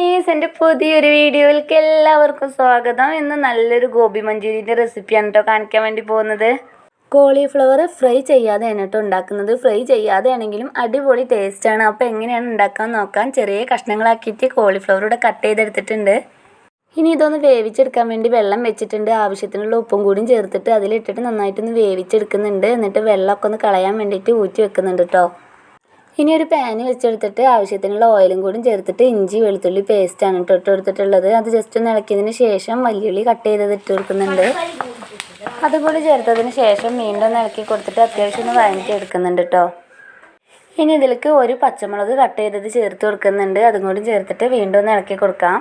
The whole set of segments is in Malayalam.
ഗൈസ് എന്റെ പുതിയൊരു വീഡിയോയിലേക്ക് എല്ലാവർക്കും സ്വാഗതം. ഇന്ന് നല്ലൊരു ഗോബി മഞ്ചൂരിന്റെ റെസിപ്പിയാണ് കേട്ടോ കാണിക്കാൻ വേണ്ടി പോകുന്നത്. കോളിഫ്ലവർ ഫ്രൈ ചെയ്യാതെയാണ് കേട്ടോ ഉണ്ടാക്കുന്നത്. ഫ്രൈ ചെയ്യാതെ ആണെങ്കിലും അടിപൊളി ടേസ്റ്റാണ് അപ്പോൾ എങ്ങനെയാണ് ഉണ്ടാക്കാൻ നോക്കാം. ചെറിയ കഷ്ണങ്ങളാക്കിയിട്ട് കോളിഫ്ലവർ ഇവിടെ കട്ട് ചെയ്തെടുത്തിട്ടുണ്ട്. ഇനി ഇതൊന്ന് വേവിച്ചെടുക്കാൻ വേണ്ടി വെള്ളം വെച്ചിട്ടുണ്ട്. ആവശ്യത്തിനുള്ള ഉപ്പും കൂടിയും ചേർത്തിട്ട് അതിലിട്ടിട്ട് നന്നായിട്ടൊന്ന് വേവിച്ചെടുക്കുന്നുണ്ട്. എന്നിട്ട് വെള്ളമൊക്കെ ഒന്ന് കളയാൻ വേണ്ടിയിട്ട് ഊറ്റി വെക്കുന്നുണ്ട് കേട്ടോ. ഇനി ഒരു പാന് വെച്ചെടുത്തിട്ട് ആവശ്യത്തിനുള്ള ഓയിലും കൂടി ചേർത്തിട്ട് ഇഞ്ചി വെളുത്തുള്ളി പേസ്റ്റാണ് കേട്ടോ എടുത്തിട്ടുള്ളത് അത് ജസ്റ്റ് ഒന്ന് ഇളക്കിയതിന് ശേഷം വലിയുള്ളി കട്ട് ചെയ്തത് ഇട്ട് കൊടുക്കുന്നുണ്ട്. അതുകൂടി ചേർത്തതിന് ശേഷം വീണ്ടും ഇളക്കി കൊടുത്തിട്ട് അത്യാവശ്യം ഒന്ന് വാങ്ങിച്ച് എടുക്കുന്നുണ്ട് കേട്ടോ ഇനി ഇതിലേക്ക് ഒരു പച്ചമുളക് കട്ട് ചെയ്തത് ചേർത്ത് കൊടുക്കുന്നുണ്ട്. അതും കൂടി ചേർത്തിട്ട് വീണ്ടും ഒന്ന് ഇളക്കി കൊടുക്കാം.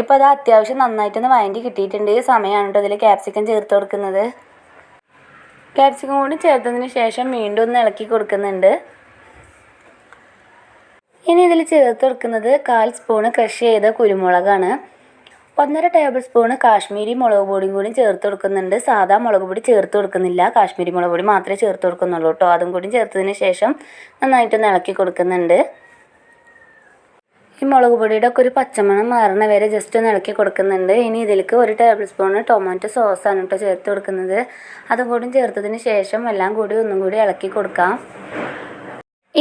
ഇപ്പോൾ അത് അത്യാവശ്യം നന്നായിട്ടൊന്ന് വാങ്ങി കിട്ടിയിട്ടുണ്ട്. ഈ സമയമാണ് കേട്ടോ ഇതിൽ ക്യാപ്സിക്കം ചേർത്ത് കൊടുക്കുന്നത്. ക്യാപ്സിക്കം കൂടി ചേർത്തതിന് ശേഷം വീണ്ടും ഒന്ന് ഇളക്കി കൊടുക്കുന്നുണ്ട്. ഇനി ഇതിൽ ചേർത്ത് കൊടുക്കുന്നത് കാൽ സ്പൂണ് ക്രഷ് ചെയ്ത കുരുമുളകാണ്. ഒന്നര ടേബിൾ സ്പൂണ് കാശ്മീരി മുളക് പൊടിയും കൂടി ചേർത്ത് കൊടുക്കുന്നുണ്ട്. സാധാ മുളക് പൊടി ചേർത്ത് കൊടുക്കുന്നില്ല. കാശ്മീരി മുളക് പൊടി മാത്രമേ ചേർത്ത് കൊടുക്കുന്നുള്ളൂ കേട്ടോ. അതും കൂടി ചേർത്തതിന് ശേഷം നന്നായിട്ടൊന്ന് ഇളക്കി കൊടുക്കുന്നുണ്ട്. ഈ മുളക് പൊടിയുടെ ഒക്കെ ഒരു പച്ചമണം മാറണ വരെ ജസ്റ്റ് ഒന്ന് ഇളക്കി കൊടുക്കുന്നുണ്ട്. ഇനി ഇതിലേക്ക് ഒരു ടേബിൾ സ്പൂണ് ടൊമാറ്റോ സോസാണ് കേട്ടോ ചേർത്ത് കൊടുക്കുന്നത്. അതും കൂടി ചേർത്തതിന് ശേഷം എല്ലാം കൂടി ഒന്നും കൂടി ഇളക്കി കൊടുക്കാം.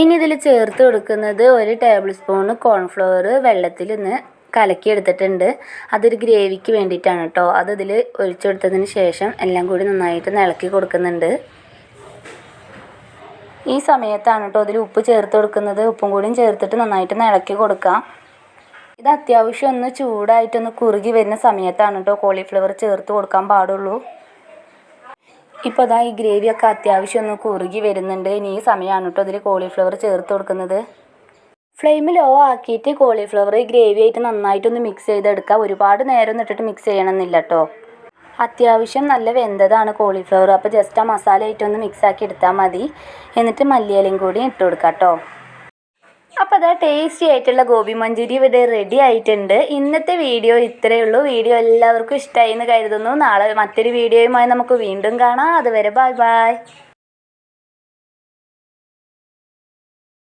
ഇനി ഇതിൽ ചേർത്ത് കൊടുക്കുന്നത് ഒരു ടേബിൾ സ്പൂൺ കോൺഫ്ലവർ വെള്ളത്തിൽ നിന്ന് കലക്കി എടുത്തിട്ടുണ്ട്. അതൊരു ഗ്രേവിക്ക് വേണ്ടിയിട്ടാണ് കേട്ടോ അത് ഇതിൽ ഒഴിച്ചെടുത്തതിന് ശേഷം എല്ലാം കൂടി നന്നായിട്ട് ഇളക്കി കൊടുക്കുന്നുണ്ട്. ഈ സമയത്താണ് കേട്ടോ അതിൽ ഉപ്പ് ചേർത്ത് കൊടുക്കുന്നത്. ഉപ്പും കൂടിയും ചേർത്തിട്ട് നന്നായിട്ട് ഇളക്കി കൊടുക്കാം. ഇത് അത്യാവശ്യം ഒന്ന് ചൂടായിട്ടൊന്ന് കുറുകി വരുന്ന സമയത്താണ് കേട്ടോ കോളിഫ്ലവർ ചേർത്ത് കൊടുക്കാൻ പാടുള്ളൂ. ഇപ്പോൾ അതാ ഈ ഗ്രേവിയൊക്കെ അത്യാവശ്യം ഒന്ന് കുറുകി വരുന്നുണ്ട്. ഇനി ഈ സമയമാണ് കേട്ടോ അതിൽ കോളിഫ്ലവർ ചേർത്ത് കൊടുക്കുന്നത്. ഫ്ലെയിം ലോ ആക്കിയിട്ട് കോളിഫ്ലവർ ഗ്രേവി ആയിട്ട് നന്നായിട്ടൊന്ന് മിക്സ് ചെയ്തെടുക്കുക ഒരുപാട് നേരം ഒന്നും ഇട്ടിട്ട് മിക്സ് ചെയ്യണമെന്നില്ല കേട്ടോ അത്യാവശ്യം നല്ല വെന്തതാണ് കോളിഫ്ലവർ അപ്പോൾ ജസ്റ്റ് ആ മസാല ആയിട്ടൊന്ന് മിക്സ് ആക്കി എടുത്താൽ മതി. എന്നിട്ട് മല്ലിയിലയും കൂടി ഇട്ട് കൊടുക്കാം കേട്ടോ അപ്പോൾ അതാ ടേസ്റ്റി ആയിട്ടുള്ള ഗോപി മഞ്ചൂരി ഇവിടെ റെഡി ആയിട്ടുണ്ട്. ഇന്നത്തെ വീഡിയോ ഇത്രയേ ഉള്ളൂ. വീഡിയോ എല്ലാവർക്കും ഇഷ്ടമായി എന്ന് കരുതുന്നു. നാളെ മറ്റൊരു വീഡിയോയുമായി നമുക്ക് വീണ്ടും കാണാം. അതുവരെ ബൈ ബൈ